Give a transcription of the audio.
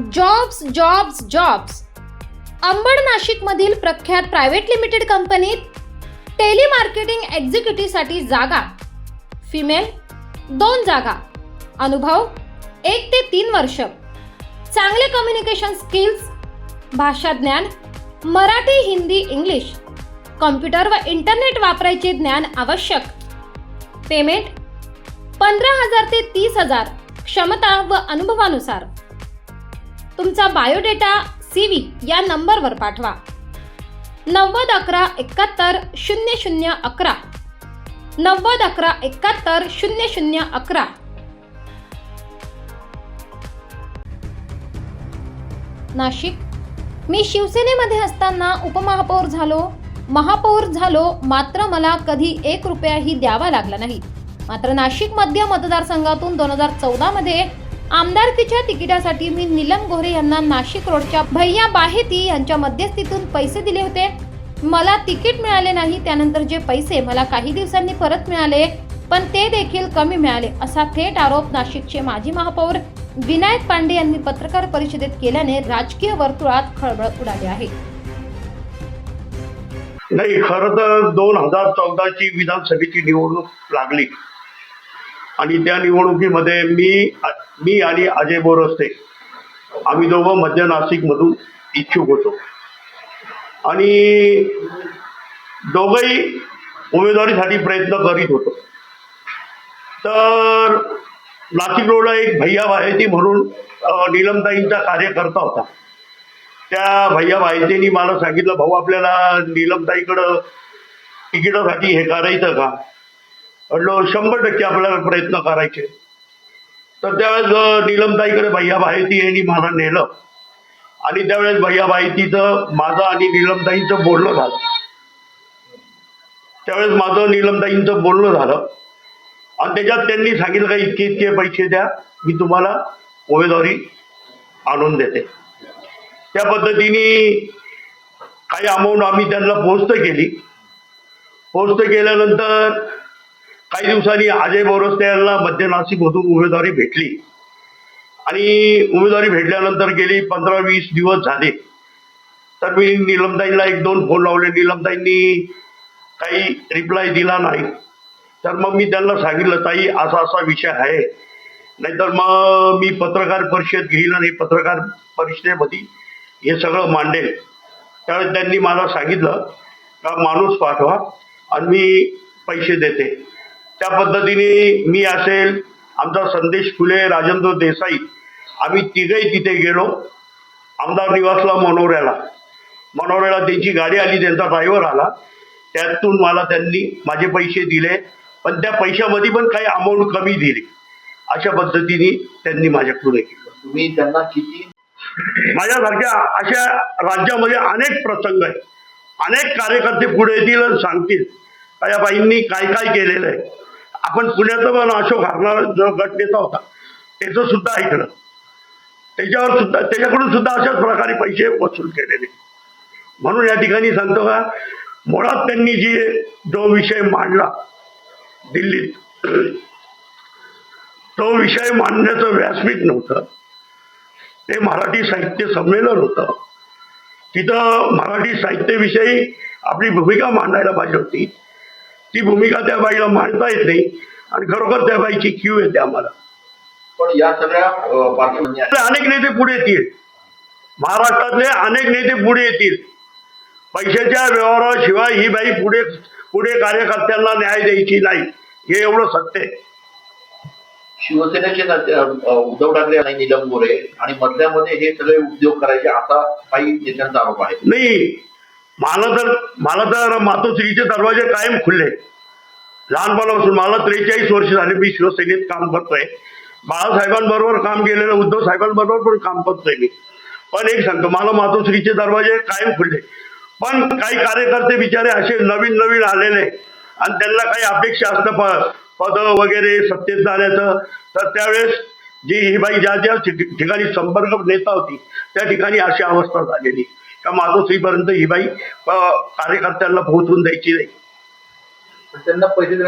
Jobs jobs jobs Ambad नाशिकमधील प्रख्यात private limited कंपनीत टेलिमार्केटिंग एक्झिक्युटिव्हसाठी जागा. फिमेल दोन जागा. अनुभव एक ते तीन वर्ष. चांगले कम्युनिकेशन स्किल्स भाषा ज्ञान मराठी हिंदी इंग्लिश. कॉम्प्युटर व इंटरनेट वापरायचे ज्ञान आवश्यक. पेमेंट पंधरा हजार ते तीस हजार. क्षमता व अनुभवानुसार. तुमचा बायोडेटा सी व्ही या नंबरवर पाठवा. नव्वद अकरा एकाहत्तर शून्य शून्य अकरा. नव्वद अकरा एकाहत्तर शून्य शून्य अकरा. नाशिक. मी शिवसेनेमध्ये असताना उपमहापौर झालो. महापौर झालो मात्र मला कधी एक रुपयाही द्यावा लागला नाही. मात्र नाशिक मध्य मतदारसंघातून दोन हजार चौदामध्ये आमदारकीच्या तिकिटासाठी मी नीलम गोरे यांना नाशिक रोडच्या भैया बाहेती यांच्या मध्यस्थीतून पैसे दिले होते. मला तिकीट मिळाले नाही त्यानंतर जे पैसे मला काही दिवसांनी परत मिळाले पण ते देखील कमी मिळाले असा थेट आरोप नाशिकचे माजी महापौर विनायक पांडे यांनी पत्रकार परिषदेत केल्याने राजकीय वर्तुळात खळबळ उडाली आहे. नाही खर तर दोन हजार चौदाची विधानसभेची निवडणूक लागली. आणि त्या निवडणुकीमध्ये मी मी आणि अजय बोरस्ते आम्ही दोघं मध्य नाशिकमधून इच्छुक होतो. आणि दोघंही उमेदवारीसाठी प्रयत्न करीत होतो. तर नाशिक रोडला एक भैया भायती म्हणून नीलमताईंचा कार्यकर्ता होता. त्या भैया बाहेतींनी मला सांगितलं भाऊ आपल्याला नीलमताईकडं तिकिटासाठी हे करायचं का? म्हटलं शंभर टक्के आपल्याला प्रयत्न करायचे. तर त्यावेळेस निलमताईकडे नीलमताईकडे भैया भायती यांनी मला नेलं. आणि त्यावेळेस भैया भायतीचं माझं आणि नीलमताईंचं बोलणं झालं. त्यावेळेस माझं निलमताईंचं बोलणं झालं. आणि त्याच्यात त्यांनी सांगितलं का इतके इतके पैसे द्या मी तुम्हाला उमेदवारी आणून देते. त्या पद्धतीने काही अमाऊंट आम्ही त्यांना पोस्ट केली. पोस्ट केल्यानंतर काही दिवसांनी अजय बोरस्ते यांना मध्य नाशिकमधून उमेदवारी भेटली. आणि उमेदवारी भेटल्यानंतर गेली पंधरा वीस दिवस झाले. तर मी निलमताईंना एक दोन फोन लावले. नीलमताईंनी काही रिप्लाय दिला नाही. तर मग मी त्यांना सांगितलं ताई असा असा विषय आहे. नाहीतर मग मी पत्रकार परिषद घेईल आणि पत्रकार परिषदेमध्ये हे सगळं मांडेल त्यावेळेस त्यांनी मला सांगितलं का माणूस पाठवा आणि मी पैसे देते. त्या पद्धतीने मी असेल आमचा संदेश फुले राजेंद्र देसाई आम्ही तिघही तिथे गेलो. आमदार निवासला मनोऱ्याला. मनोऱ्याला त्यांची गाडी आली त्यांचा ड्रायव्हर आला. त्यातून मला त्यांनी माझे पैसे दिले पण त्या पैशामध्ये पण काही अमाऊंट कमी दिली. अशा पद्धतीने त्यांनी माझ्याकडून केलं. तुम्ही त्यांना किती माझ्यासारख्या अशा राज्यामध्ये अनेक प्रसंग आहेत. अनेक कार्यकर्ते पुढे येतील आणि सांगतील. या बाईंनी काय काय केलेलं आहे? आपण पुण्याचा पण अशोक हरणार जो गटनेता होता त्याचं सुद्धा ऐकलं. त्याच्यावर सुद्धा त्याच्याकडून सुद्धा अशाच प्रकारे पैसे वसूल केलेले. म्हणून या ठिकाणी सांगतो का मुळात त्यांनी जी जो विषय मांडला दिल्लीत तो विषय मांडण्याचं व्यासपीठ नव्हतं. ते मराठी साहित्य संमेलन होतं. तिथं मराठी साहित्याविषयी आपली भूमिका मांडायला पाहिजे होती. ती भूमिका त्या बाईला मांडता येत नाही आणि खरोखर त्या बाईची क्यू येते आम्हाला. पण या सगळ्या अनेक नेते पुढे येतील. महाराष्ट्रातले अनेक नेते पुढे येतील. पैशाच्या व्यवहाराशिवाय ही बाई पुढे पुढे कार्यकर्त्यांना न्याय द्यायची नाही. हे एवढं सत्य आहे. शिवसेनेचे उद्धव ठाकरे आणि नीलम गोरे आणि मधल्यामध्ये हे सगळे उद्योग करायचे असा काही नेत्यांचा आरोप आहे. नाही. मला तर मला तर मातोश्रीचे दरवाजे कायम खुलले. लहानपणापासून मला त्रेचाळीस वर्ष झाले मी शिवसेनेत काम करतोय. बाळासाहेबांबरोबर काम केलेलं उद्धव साहेबांबरोबर पण काम करतोय मी. पण एक सांगतो मला मातोश्रीचे दरवाजे कायम खुलले. पण काही कार्यकर्ते बिचारे असे नवीन नवीन आलेले आणि त्यांना काही अपेक्षा असतं प पद वगैरे सत्तेत जाण्याचं. तर त्यावेळेस जी ही बाई ज्या ज्या ठिकाणी संपर्क नेता होती त्या ठिकाणी अशी अवस्था झालेली. का मातोश्रीपर्यंत ही बाई कार्यकर्त्यांना पोहोचवून द्यायची नाही. त्यांना पैसे